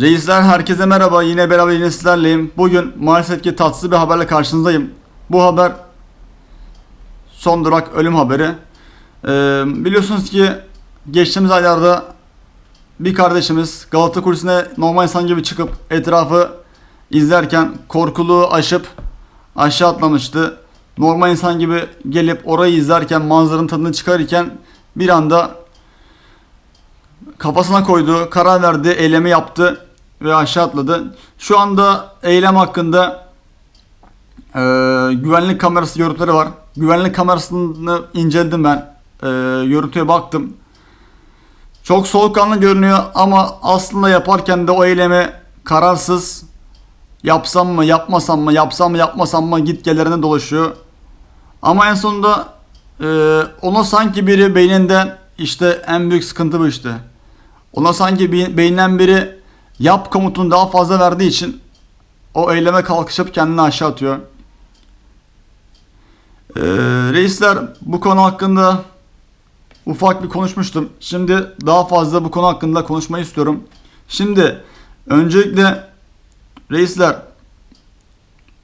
Reisler herkese merhaba yine beraber yine sizlerleyim. Bugün maalesef ki tatsız bir haberle karşınızdayım. Bu haber son durak ölüm haberi. Ee, biliyorsunuz ki geçtiğimiz aylarda bir kardeşimiz Galata Kulesi'ne normal insan gibi çıkıp etrafı izlerken korkuluğu aşıp aşağı atlamıştı. Normal insan gibi gelip orayı izlerken manzaranın tadını çıkarırken bir anda kafasına koydu, karar verdi, eylemi yaptı ve aşağı atladı. Şu anda eylem hakkında e, güvenlik kamerası görüntüleri var. Güvenlik kamerasını inceledim ben. E, görüntüye baktım. Çok soğukkanlı görünüyor ama aslında yaparken de o eylemi kararsız yapsam mı yapmasam mı yapsam mı yapmasam mı git gellerine dolaşıyor. Ama en sonunda e, ona sanki biri beyninde işte en büyük sıkıntı bu işte. Ona sanki be- beyninden biri yap komutunu daha fazla verdiği için o eyleme kalkışıp kendini aşağı atıyor. Ee, reisler bu konu hakkında ufak bir konuşmuştum. Şimdi daha fazla bu konu hakkında konuşmayı istiyorum. Şimdi öncelikle reisler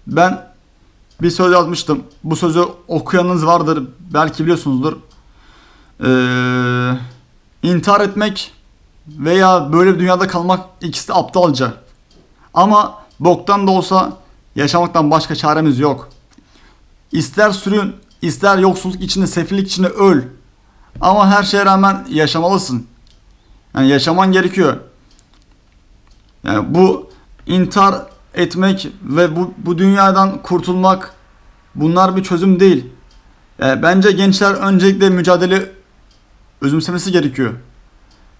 ben bir söz yazmıştım. Bu sözü okuyanınız vardır. Belki biliyorsunuzdur. Ee, intihar etmek veya böyle bir dünyada kalmak ikisi de aptalca. Ama boktan da olsa yaşamaktan başka çaremiz yok. İster sürün, ister yoksulluk içinde, sefillik içinde öl. Ama her şeye rağmen yaşamalısın. Yani yaşaman gerekiyor. Yani bu intihar etmek ve bu, bu dünyadan kurtulmak bunlar bir çözüm değil. Yani bence gençler öncelikle mücadele özümsemesi gerekiyor.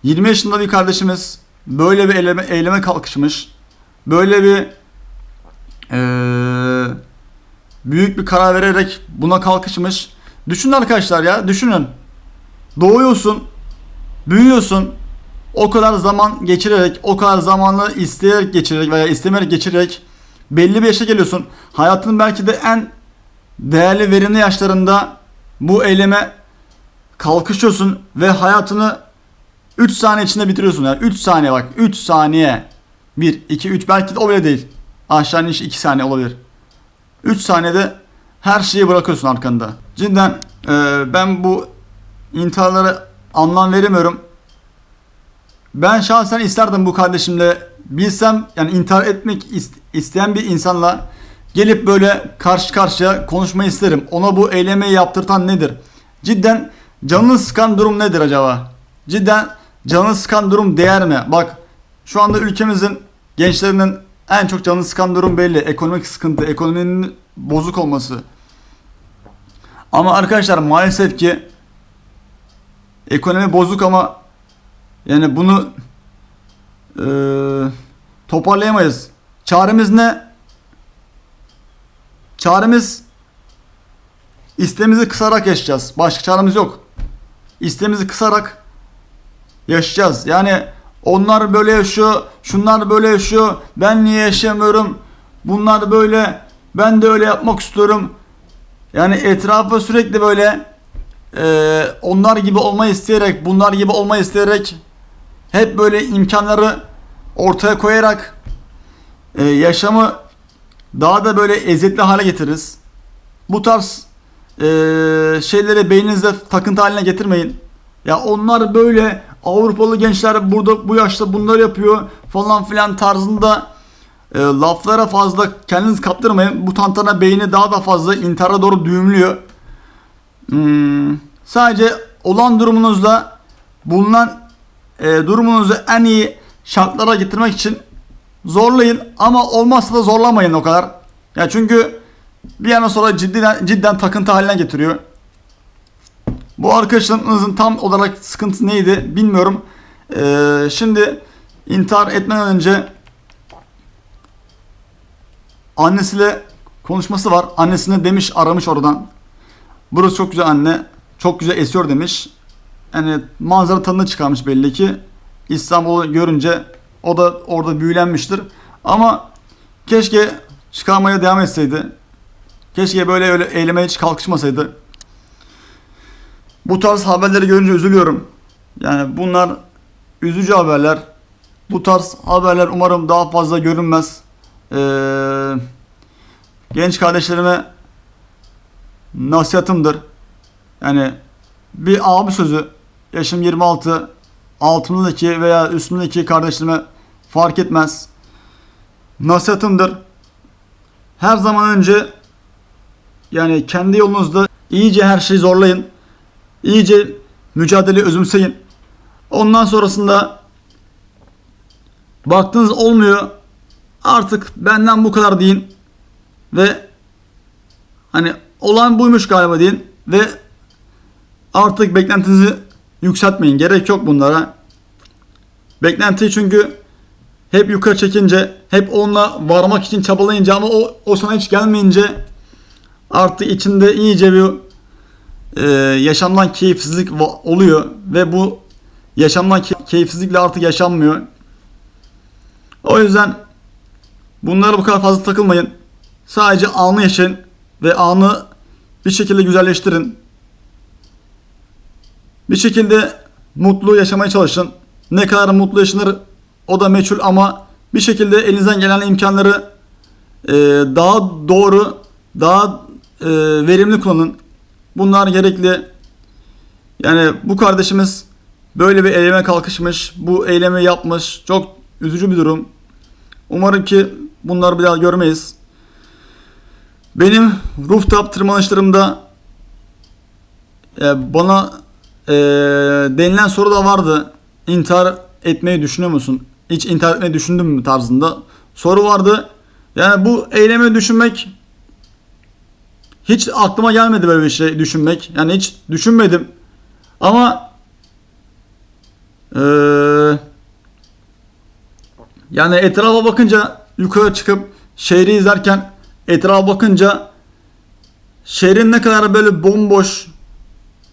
20 yaşında bir kardeşimiz böyle bir eyleme, eyleme kalkışmış. Böyle bir eee, büyük bir karar vererek buna kalkışmış. Düşünün arkadaşlar ya düşünün. Doğuyorsun, büyüyorsun. O kadar zaman geçirerek, o kadar zamanı isteyerek geçirerek veya istemeyerek geçirerek belli bir yaşa geliyorsun. Hayatının belki de en değerli verimli yaşlarında bu eyleme kalkışıyorsun ve hayatını 3 saniye içinde bitiriyorsun yani 3 saniye bak 3 saniye 1 2 3 belki de o bile değil. Aşağı iniş 2 saniye olabilir. 3 saniyede her şeyi bırakıyorsun arkanda. Cidden e, ben bu intiharlara anlam veremiyorum. Ben şahsen isterdim bu kardeşimle bilsem yani intihar etmek is- isteyen bir insanla gelip böyle karşı karşıya konuşmayı isterim. Ona bu eylemeyi yaptırtan nedir? Cidden canını sıkan durum nedir acaba? Cidden canını sıkan durum değer mi? Bak şu anda ülkemizin gençlerinin en çok canını sıkan durum belli. Ekonomik sıkıntı, ekonominin bozuk olması. Ama arkadaşlar maalesef ki ekonomi bozuk ama yani bunu eee, toparlayamayız. Çaremiz ne? Çaremiz istemizi kısarak yaşayacağız. Başka çaremiz yok. İstemizi kısarak yaşayacağız. Yani onlar böyle yaşıyor, şunlar böyle yaşıyor. Ben niye yaşamıyorum? Bunlar böyle. Ben de öyle yapmak istiyorum. Yani etrafa sürekli böyle eee, onlar gibi olmayı isteyerek, bunlar gibi olmayı isteyerek hep böyle imkanları ortaya koyarak e, yaşamı daha da böyle eziyetli hale getiririz. Bu tarz e, şeyleri beyninizde takıntı haline getirmeyin. Ya onlar böyle Avrupalı gençler burada bu yaşta bunları yapıyor falan filan tarzında e, laflara fazla kendinizi kaptırmayın. Bu tantana beyni daha da fazla intihara doğru düğümlüyor. Hmm, sadece olan durumunuzla bulunan e, durumunuzu en iyi şartlara getirmek için zorlayın ama olmazsa da zorlamayın o kadar. Ya çünkü bir yana sonra cidden, cidden takıntı haline getiriyor. Bu arkadaşlarınızın tam olarak sıkıntısı neydi bilmiyorum. Ee, şimdi intihar etmeden önce annesiyle konuşması var. Annesine demiş aramış oradan. Burası çok güzel anne. Çok güzel esiyor demiş. Yani manzara tadını çıkarmış belli ki. İstanbul'u görünce o da orada büyülenmiştir. Ama keşke çıkarmaya devam etseydi. Keşke böyle öyle eylemeye hiç kalkışmasaydı. Bu tarz haberleri görünce üzülüyorum. Yani bunlar üzücü haberler. Bu tarz haberler umarım daha fazla görünmez. Ee, genç kardeşlerime nasihatımdır. Yani bir abi sözü yaşım 26 altımdaki veya üstümdeki kardeşlerime fark etmez. Nasihatımdır. Her zaman önce yani kendi yolunuzda iyice her şeyi zorlayın. İyice mücadele özümseyin. Ondan sonrasında baktınız olmuyor. Artık benden bu kadar deyin. Ve hani olan buymuş galiba deyin. Ve artık beklentinizi yükseltmeyin. Gerek yok bunlara. Beklentiyi çünkü hep yukarı çekince, hep onunla varmak için çabalayınca ama o, o sana hiç gelmeyince artık içinde iyice bir e, yaşamdan keyifsizlik oluyor ve bu yaşamdan key- keyifsizlikle artık yaşanmıyor. O yüzden bunlara bu kadar fazla takılmayın. Sadece anı yaşayın ve anı bir şekilde güzelleştirin. Bir şekilde mutlu yaşamaya çalışın. Ne kadar mutlu yaşanır o da meçhul ama bir şekilde elinizden gelen imkanları e, daha doğru, daha e, verimli kullanın. Bunlar gerekli. Yani bu kardeşimiz böyle bir eyleme kalkışmış, bu eylemi yapmış. Çok üzücü bir durum. Umarım ki bunları bir daha görmeyiz. Benim rooftop tırmanışlarımda e, bana e, denilen soru da vardı. İntihar etmeyi düşünüyor musun? Hiç intihar etmeyi düşündün mü tarzında soru vardı. Yani bu eylemi düşünmek hiç aklıma gelmedi böyle bir şey düşünmek. Yani hiç düşünmedim. Ama eee, yani etrafa bakınca yukarı çıkıp şehri izlerken etrafa bakınca şehrin ne kadar böyle bomboş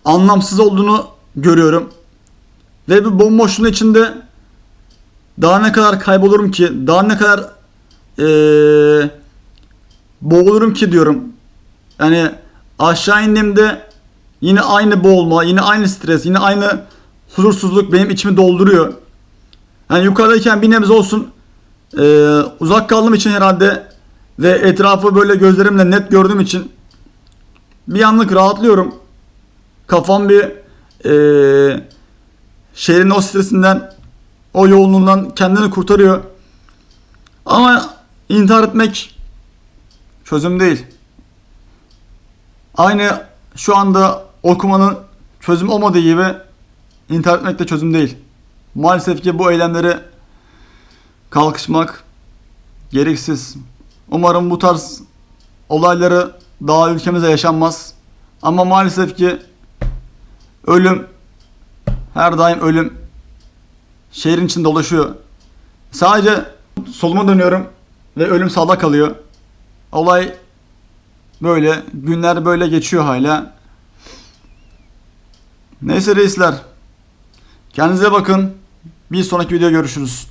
anlamsız olduğunu görüyorum. Ve bu bomboşluğun içinde daha ne kadar kaybolurum ki, daha ne kadar eee, boğulurum ki diyorum. Yani aşağı indiğimde yine aynı boğulma, yine aynı stres, yine aynı huzursuzluk benim içimi dolduruyor. Yani yukarıdayken bir nebze olsun eee, uzak kaldığım için herhalde ve etrafı böyle gözlerimle net gördüğüm için bir anlık rahatlıyorum. Kafam bir eee şehrin o stresinden, o yoğunluğundan kendini kurtarıyor. Ama intihar etmek çözüm değil. Aynı şu anda okumanın çözüm olmadığı gibi intihar etmek de çözüm değil. Maalesef ki bu eylemleri kalkışmak gereksiz. Umarım bu tarz olayları daha ülkemizde yaşanmaz. Ama maalesef ki ölüm her daim ölüm şehrin içinde dolaşıyor. Sadece soluma dönüyorum ve ölüm sağda kalıyor. Olay böyle, günler böyle geçiyor hala. Neyse reisler. Kendinize bakın. Bir sonraki videoda görüşürüz.